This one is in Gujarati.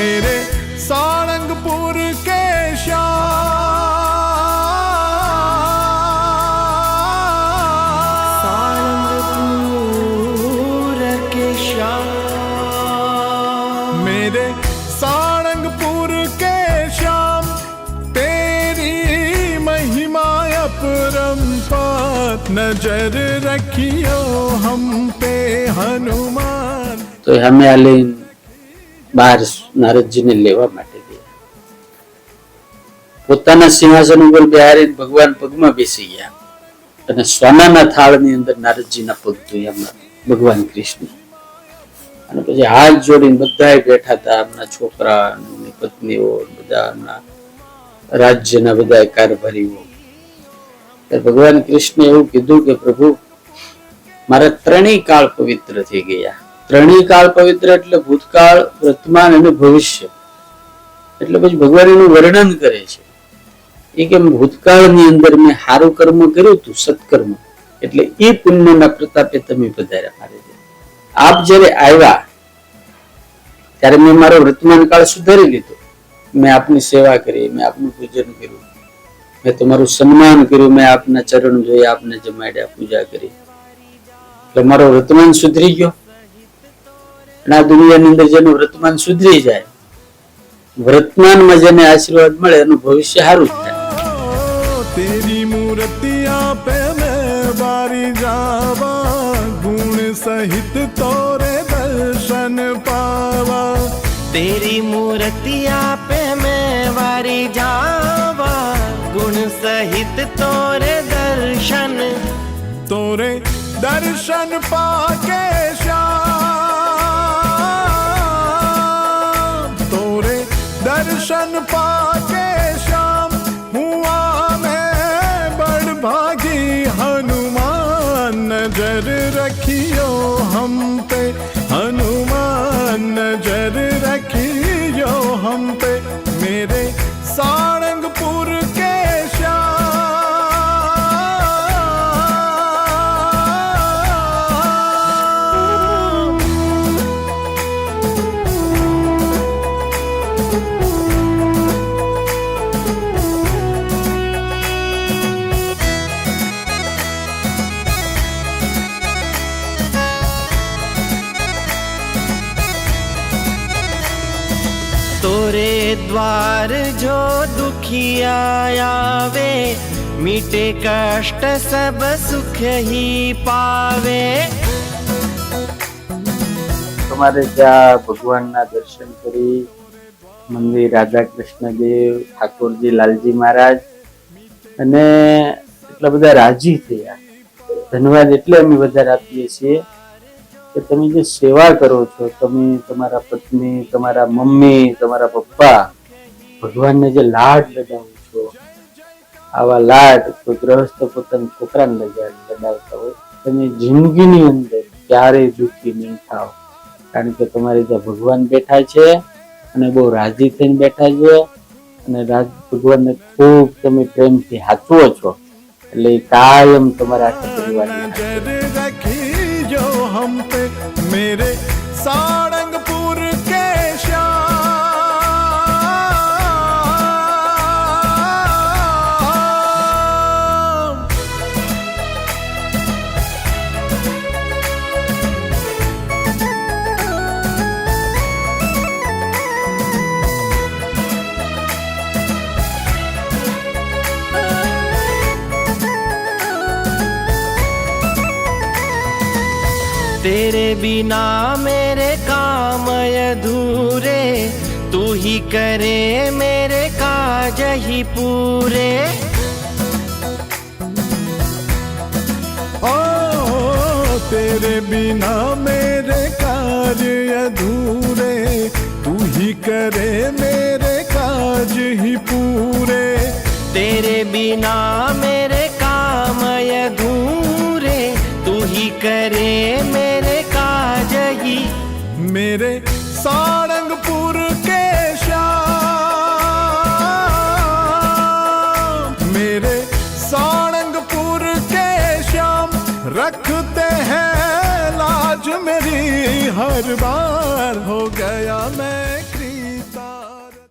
मेरे सारंगपुर के सारंगपुर के श्याम मेरे सारंगपुर के श्याम तेरी महिमा अपरंपार नजर रखियो हम पे हनुमान तो हमें બહાર નારદજીને લેવા માટે ગયા. પોતાના સિંહાસન ઉપર બિહારી ભગવાન પગમાં બેસી ગયા. અને સોનાના થાળની અંદર નારદજીના પગ ધોયા ભગવાન કૃષ્ણ. અને પછી હાથ જોડીને બધા બેઠા હતા એમના છોકરા પત્નીઓ, બધા એમના રાજ્યના બધા કારભારીઓ. ભગવાન કૃષ્ણે એવું કીધું કે પ્રભુ, મારા ત્રણેય કાળ પવિત્ર થઈ ગયા. ત્રણેય કાળ પવિત્ર એટલે ભૂતકાળ, વર્તમાન અને ભવિષ્ય. એટલે પછી ભગવાન એનું વર્ણન કરે છે. એ કે ભૂતકાળની અંદર મેં સારું કર્મ કર્યું હતું સત્કર્મ. એટલે એ પુણ્યના પ્રતાપે તમે પધાર્યા મારે આપ જ્યારે આવ્યા, ત્યારે મેં મારો વર્તમાન કાળ સુધારી લીધો. મેં આપની સેવા કરી, મેં આપનું પૂજન કર્યું. મેં તમારું સન્માન કર્યું, મેં આપના ચરણ જોયા આપને જમાડ્યા, પૂજા કરી. એટલે મારો વર્તમાન સુધરી ગયો. અને આ દુનિયાની અંદર જેનું વર્તમાન સુધરી જાય વર્તમાનમાં જેને આશીર્વાદ મળે એનું ભવિષ્ય સારું જ થાય. તેરી મૂર્તિ આપે બારી જાવા ગુણ સહિત તોરે દર્શન પાવા. તેરી મૂર્તિ આપે મેં વારી જાવા ગુણ સહિત તોરે દર્શન. તોરે દર્શન પાકે দূষণ পাঠ તોરે દ્વાર જો દુખિયા આવે, મીટે કષ્ટ સબ સુખ હી પાવે. તમારે ત્યાં ભગવાનના દર્શન કરી, મંદિર રાધા કૃષ્ણદેવ, ઠાકોરજી, લાલજી મહારાજ, અને એટલા બધા રાજી થયા. ધન્યવાદ એટલે અમે વધારે આપીએ છીએ. કે તમે જે સેવા કરો છો, તમે તમારા પત્ની, તમારા મમ્મી, તમારા પપ્પા, ભગવાનને જે લાડ લગાવો છો, આવા લાડ તો ગ્રહસ્થ પોતાના છોકરાને લગાવતા હોય. તમે જિંદગીની અંદર ક્યારેય દુઃખી નહીં થાવ કારણ કે તમારે ત્યાં ભગવાન બેઠા છે અને બહુ રાજી થઈને બેઠા છે અને રાજ, ભગવાનને ખૂબ તમે પ્રેમથી હાચવો છો. એટલે કાયમ તમારા આખા પરિવારની मेरे तेरे बिना मेरे काम अधूरे तू ही करे मेरे काज ही पूरे। ओ तेरे बिना मेरे काज अधूरे तू ही करे मेरे काज ही पूरे। तेरे बिना मेरे काम अधूरे तू ही करे मेरे मेरे सारंगपुर के श्याम मेरे सारंगपुर के श्याम रखते हैं लाज मेरी हर बार हो गया मैं